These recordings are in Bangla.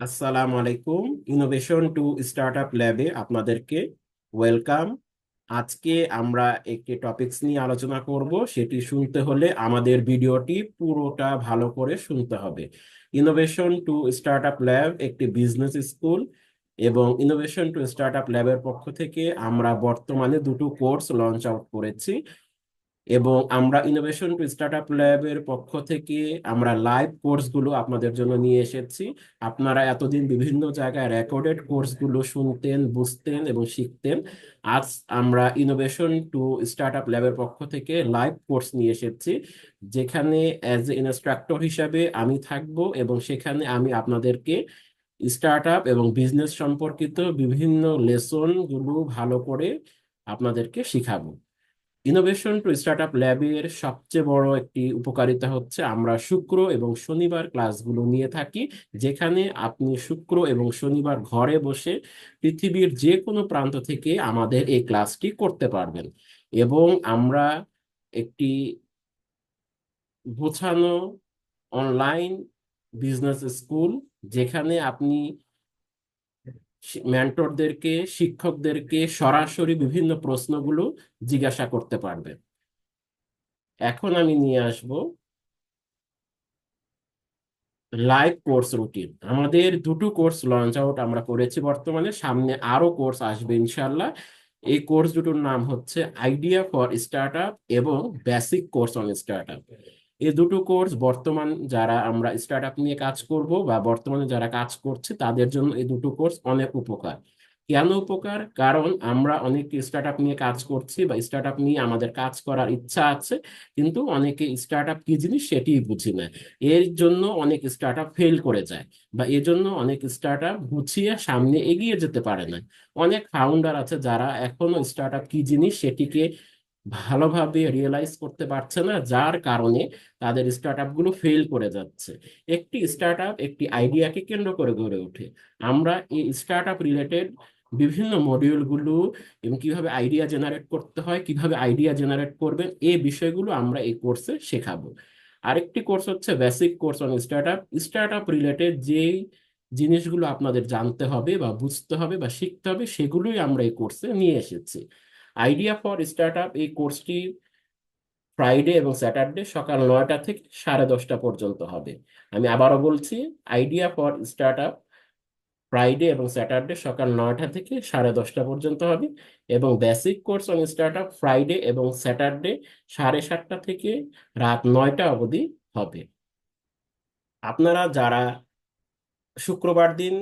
আসসালামু আলাইকুম। ইনোভেশন টু স্টার্টআপ ল্যাবে আপনাদেরকে ওয়েলকাম আজকে আমরা একটি টপিকস নিয়ে আলোচনা করব। সেটি শুনতে হলে আমাদের ভিডিওটি পুরোটা ভালো করে শুনতে হবে। ইনোভেশন টু স্টার্টআপ ল্যাব একটি বিজনেস স্কুল এবং ইনোভেশন টু স্টার্টআপ ল্যাবের পক্ষ থেকে আমরা বর্তমানে দুটো কোর্স লঞ্চ আউট করেছি। এবং আমরা ইনোভেশন টু স্টার্টআপ ল্যাবের পক্ষ থেকে আমরা লাইভ কোর্সগুলো আপনাদের জন্য নিয়ে এসেছি। আপনারা এতদিন বিভিন্ন জায়গায় রেকর্ডেড কোর্সগুলো শুনতেন, বুঝতেন এবং শিখতেন। আজ আমরা ইনোভেশন টু স্টার্টআপ ল্যাবের পক্ষ থেকে লাইভ কোর্স নিয়ে এসেছি, যেখানে অ্যাজ এ ইনস্ট্রাক্টর হিসাবে আমি থাকব এবং সেখানে আমি আপনাদেরকে স্টার্টআপ এবং বিজনেস সম্পর্কিত বিভিন্ন লেসনগুলো ভালো করে আপনাদেরকে শিখাবো। ইনোভেশন টু স্টার্টআপ ল্যাবের সবচেয়ে বড় একটি উপকারিতা হচ্ছে আমরা শুক্র এবং শনিবার ক্লাসগুলো নিয়ে থাকি, যেখানে আপনি শুক্র এবং শনিবার ঘরে বসে পৃথিবীর যে কোনো প্রান্ত থেকে আমাদের এই ক্লাসটি করতে পারবেন। এবং আমরা একটি গোছানো অনলাইন বিজনেস স্কুল যেখানে আপনি মেন্টরদেরকে শিক্ষকদেরকে সরাসরি বিভিন্ন প্রশ্নগুলো জিজ্ঞাসা করতে পারবে। এখন আমি নিয়ে আসব লাইভ কোর্স রুটিন আমাদের দুটো কোর্স লঞ্চ আউট আমরা করেছি বর্তমানে, সামনে আরও কোর্স আসবে ইনশাল্লাহ এই কোর্স দুটোর নাম হচ্ছে আইডিয়া ফর স্টার্টআপ এবং বেসিক কোর্স অন স্টার্টআপ এই দুটো কোর্স বর্তমান যারা আমরা স্টার্টআপ নিয়ে কাজ করব বা বর্তমানে যারা কাজ করছে, তাদের জন্য এই দুটো কোর্স অনেক উপকার। কেন উপকার? কারণ আমরা অনেক স্টার্টআপ নিয়ে কাজ করছি বা স্টার্টআপ নিয়ে আমাদের কাজ করার ইচ্ছা আছে, কিন্তু অনেকে স্টার্টআপ কি জিনিস সেটিই বুঝি না। এর জন্য অনেক স্টার্টআপ ফেল করে যায় বা এর জন্য অনেক স্টার্টআপ গুছিয়ে সামনে এগিয়ে যেতে পারে না। অনেক ফাউন্ডার আছে যারা এখনও স্টার্টআপ কি জিনিস সেটিকে ভালোভাবে রিয়েলাইজ করতে পারছে না, যার কারণে তাদের স্টার্টআপগুলো ফেল করে যাচ্ছে। একটি স্টার্টআপ একটি আইডিয়াকে কেন্দ্র করে গড়ে ওঠে। আমরা এই স্টার্টআপ রিলেটেড বিভিন্ন মডিউলগুলো এবং কীভাবে আইডিয়া জেনারেট করতে হয়, কীভাবে আইডিয়া জেনারেট করবেন এই বিষয়গুলো আমরা এই কোর্সে শেখাবো। আরেকটি কোর্স হচ্ছে basic course on startup startup related যেই জিনিসগুলো আপনাদের জানতে হবে বা বুঝতে হবে বা শিখতে হবে, সেগুলোই আমরা এই কোর্সে নিয়ে এসেছি। আইডিয়া ফর স্টার্টআপ এই কোর্সটি ফ্রাইডে এবং স্যাটারডে সকাল নয়টা থেকে সাড়ে দশটা পর্যন্ত হবে। আমি আবারও বলছি আইডিয়া ফর স্টার্টআপ ফ্রাইডে এবং স্যাটারডে সকাল নয়টা থেকে সাড়ে দশটা পর্যন্ত হবে এবং basic course on startup Friday এবং স্যাটারডে সাড়ে সাতটা থেকে রাত নয়টা অবধি হবে। আপনারা যারা শুক্রবার দিন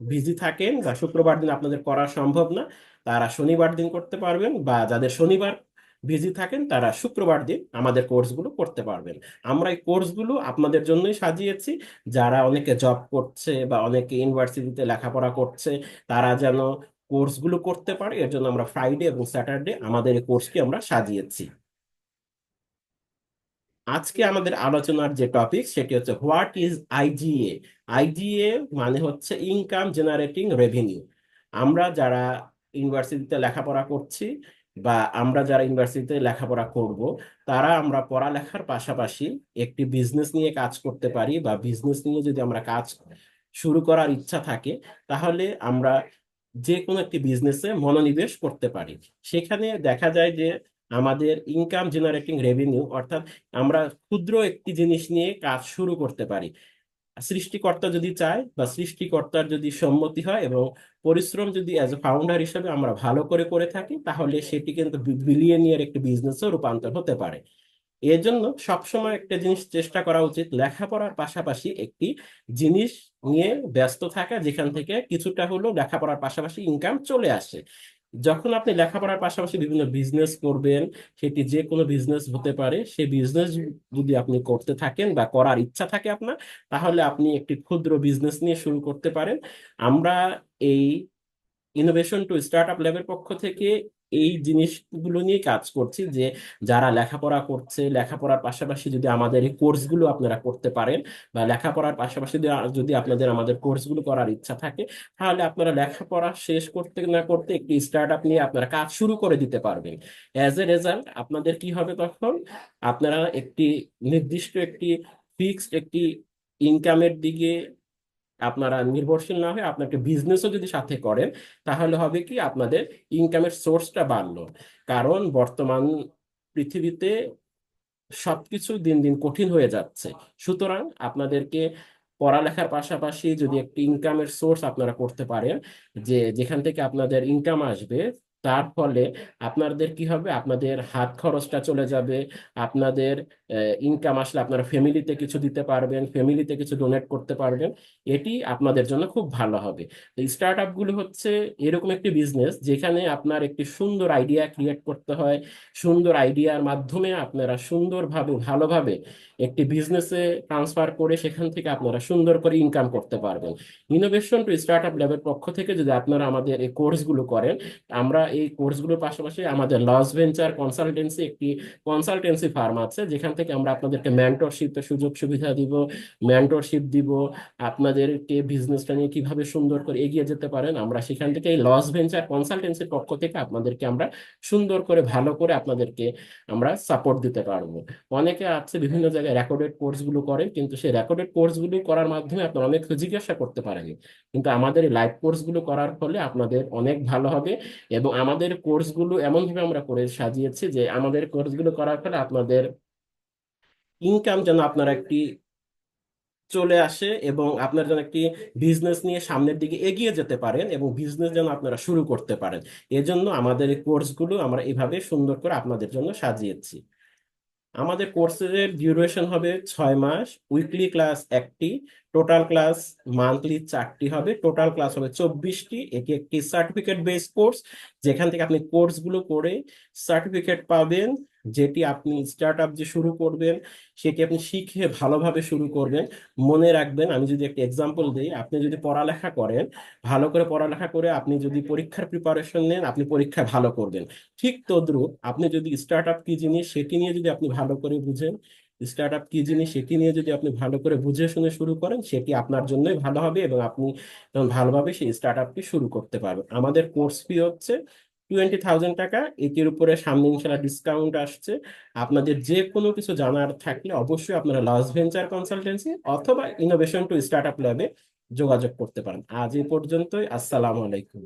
বিজি থাকেন বা শুক্রবার দিন আপনাদের করা সম্ভব না তারা শনিবার দিন করতে পারবেন বা যাদের শনিবার বিজি থাকেন তারা শুক্রবার দিন আমাদের কোর্সগুলো করতে পারবেন। আমরা এই কোর্সগুলো আপনাদের জন্যই সাজিয়েছি। যারা অনেকে জব করছে বা অনেকে ইউনিভার্সিটিতে লেখাপড়া করছে, তারা যেন কোর্সগুলো করতে পারে, এর জন্য আমরা ফ্রাইডে এবং স্যাটারডে আমাদের এই কোর্সটি আমরা সাজিয়েছি। আজকে আমাদের আলোচনার যে টপিক সেটি হচ্ছে হোয়াট ইজ আইজিএ আইজিএ মানে হচ্ছে ইনকাম জেনারেটিং রেভিনিউ আমরা যারা ইউনিভার্সিটিতে লেখাপড়া করছি বা আমরা যারা ইউনিভার্সিটিতে লেখাপড়া করব, তারা আমরা পড়ালেখার পাশাপাশি একটি বিজনেস নিয়ে কাজ করতে পারি বা বিজনেস নিয়ে যদি আমরা কাজ শুরু করার ইচ্ছা থাকে, তাহলে আমরা যে কোনো একটি বিজনেসে মনোনিবেশ করতে পারি। সেখানে দেখা যায় যে আমাদের ইনকাম জেনারেটিং রেভিনিউ অর্থাৎ আমরা ক্ষুদ্র একটি জিনিস নিয়ে কাজ শুরু করতে পারি। সৃষ্টিকর্তা যদি চায় বা সৃষ্টিকর্তার যদি সম্মতি হয় এবং পরিশ্রম যদি অ্যাজ এ ফাউন্ডার হিসেবে আমরা ভালো করে করে থাকি, তাহলে সেটি কিন্তু বিলিয়নিয়ার একটি বিজনেসে রূপান্তর হতে পারে। এর জন্য সবসময় একটা জিনিস চেষ্টা করা উচিত, লেখাপড়ার পাশাপাশি একটি জিনিস নিয়ে ব্যস্ত থাকা, যেখান থেকে কিছুটা হলেও লেখাপড়ার পাশাপাশি ইনকাম চলে আসে। যখন আপনি লেখাপড়ার পাশাপাশি বিভিন্ন বিজনেস করবেন, সেটি যে কোনো বিজনেস হতে পারে সেই বিজনেস যদি আপনি করতে থাকেন বা করার ইচ্ছা থাকে আপনার, তাহলে আপনি একটি ক্ষুদ্র বিজনেস নিয়ে শুরু করতে পারেন। আমরা এই ইনোভেশন টু স্টার্ট আপ ল্যাবের পক্ষ থেকে এই জিনিসগুলো নিয়ে কাজ করছি যে যারা লেখাপড়া করছে, লেখাপড়ার পাশাপাশি যদি আমাদের এই কোর্সগুলো আপনারা করতে পারেন বা লেখাপড়ার পাশাপাশি যদি আপনাদের আমাদের কোর্সগুলো করার ইচ্ছা থাকে, তাহলে আপনারা লেখাপড়া শেষ করতে না করতে একটি স্টার্ট আপ নিয়ে আপনারা কাজ শুরু করে দিতে পারবেন। অ্যাজ এ রেজাল্ট আপনাদের কি হবে তখন? আপনারা একটি নির্দিষ্ট একটি ফিক্সড একটি ইনকামের দিকে আপনারা নির্ভরশীল না হয়ে আপনাকে বিজনেসও যদি সাথে করেন, তাহলে হবে কি আপনাদের ইনকামের সোর্সটা বাড়লো। কারণ বর্তমান পৃথিবীতে সবকিছু দিন দিন কঠিন হয়ে যাচ্ছে। সুতরাং আপনাদেরকে পড়ালেখার পাশাপাশি যদি একটি ইনকামের সোর্স আপনারা করতে পারেন, যে যেখান থেকে আপনাদের ইনকাম আসবে, তার ফলে আপনাদের কি হবে? আপনাদের হাত খরচটা চলে যাবে, আপনাদের ইনকাম আসলে আপনারা ফ্যামিলিতে কিছু দিতে পারবেন ফ্যামিলিতে কিছু ডোনেট করতে পারবেন, এটি আপনাদের জন্য খুব ভালো হবে। তো স্টার্ট আপগুলো হচ্ছে এরকম একটি বিজনেস যেখানে আপনার একটি সুন্দর আইডিয়া ক্রিয়েট করতে হয়, সুন্দর আইডিয়ার মাধ্যমে আপনারা সুন্দরভাবে, ভালোভাবে একটি বিজনেসে ট্রান্সফার করে সেখান থেকে আপনারা সুন্দর করে ইনকাম করতে পারবেন। ইনোভেশন টু স্টার্ট আপ ল্যাবের পক্ষ থেকে যদি আপনারা আমাদের এই কোর্সগুলো করেন, আমরা এই কোর্সগুলোর পাশাপাশি আমাদের লস ভেঞ্চার কনসালটেন্সি একটি কনসালটেন্সি ফার্ম আছে, যেখান থেকে আমরা আপনাদেরকে মেন্টরশিপের সুযোগ সুবিধা দিব মেন্টরশিপ দিব, আপনাদেরকে বিজনেসটা নিয়ে কীভাবে সুন্দর করে এগিয়ে যেতে পারেন, আমরা সেখান থেকে এই লস ভেঞ্চার কনসালটেন্সির পক্ষ থেকে আপনাদেরকে আমরা সুন্দর করে, ভালো করে আপনাদেরকে আমরা সাপোর্ট দিতে পারব। অনেকে আছে বিভিন্ন জায়গায় রেকর্ডেড কোর্সগুলো করে কিন্তু সেই রেকর্ডেড কোর্সগুলো করার মাধ্যমে আপনারা অনেক জিজ্ঞাসা করতে পারেন। কিন্তু আমাদের এই লাইভ কোর্সগুলো করার ফলে আপনাদের অনেক ভালো হবে এবং আমাদের কোর্সগুলো এমনভাবে আমরা করে সাজিয়েছি যে আমাদের কোর্সগুলো করার ফলে আপনাদের ইনকাম যেন আপনারা একটি চলে আসে এবং আপনার যেন একটি বিজনেস নিয়ে সামনের দিকে এগিয়ে যেতে পারেন এবং বিজনেস যেন আপনারা শুরু করতে পারেন। এজন্য আমাদের এই কোর্সগুলো আমরা এভাবে সুন্দর করে আপনাদের জন্য সাজিয়েছি। আমাদের কোর্সের ডিউরেশন হবে ছয় মাস উইকলি ক্লাস একটি টোটাল ক্লাস মান্থলি চারটি হবে টোটাল ক্লাস হবে চব্বিশটি। এটি একটি সার্টিফিকেট বেস কোর্স যেখান থেকে আপনি কোর্সগুলো করে সার্টিফিকেট পাবেন। যেটি আপনি স্টার্ট আপ যে শুরু করবেন, সেটি আপনি শিখে ভালোভাবে শুরু করবেন। মনে রাখবেন, আমি যদি একটা এক্সাম্পল দিই, আপনি যদি পড়ালেখা করেন, ভালো করে পড়ালেখা করে আপনি যদি পরীক্ষার প্রিপারেশন নেন, আপনি পরীক্ষা ভালো করবেন। ঠিক তদ্রুপ, আপনি যদি স্টার্ট আপ কি জিনিস সেটি নিয়ে যদি আপনি ভালো করে বুঝেন স্টার্ট আপ কি জিনিস সেটি নিয়ে যদি আপনি ভালো করে বুঝে শুনে শুরু করেন, সেটি আপনার জন্যই ভালো হবে এবং আপনি ভালোভাবে সেই স্টার্ট আপটি শুরু করতে পারবেন। আমাদের কোর্স ফি হচ্ছে টোয়েন্টি থাউজেন্ড টাকা, এটির উপরে সামনে ইনশাল্লাহ ডিসকাউন্ট আসছে। আপনাদের যে কোনো কিছু জানার থাকলে অবশ্যই আপনারা লস ভেঞ্চার কনসালটেন্সি অথবা ইনোভেশন টু স্টার্ট আপ ল্যাবে যোগাযোগ করতে পারেন। আজ এই পর্যন্তই, আসসালামু আলাইকুম।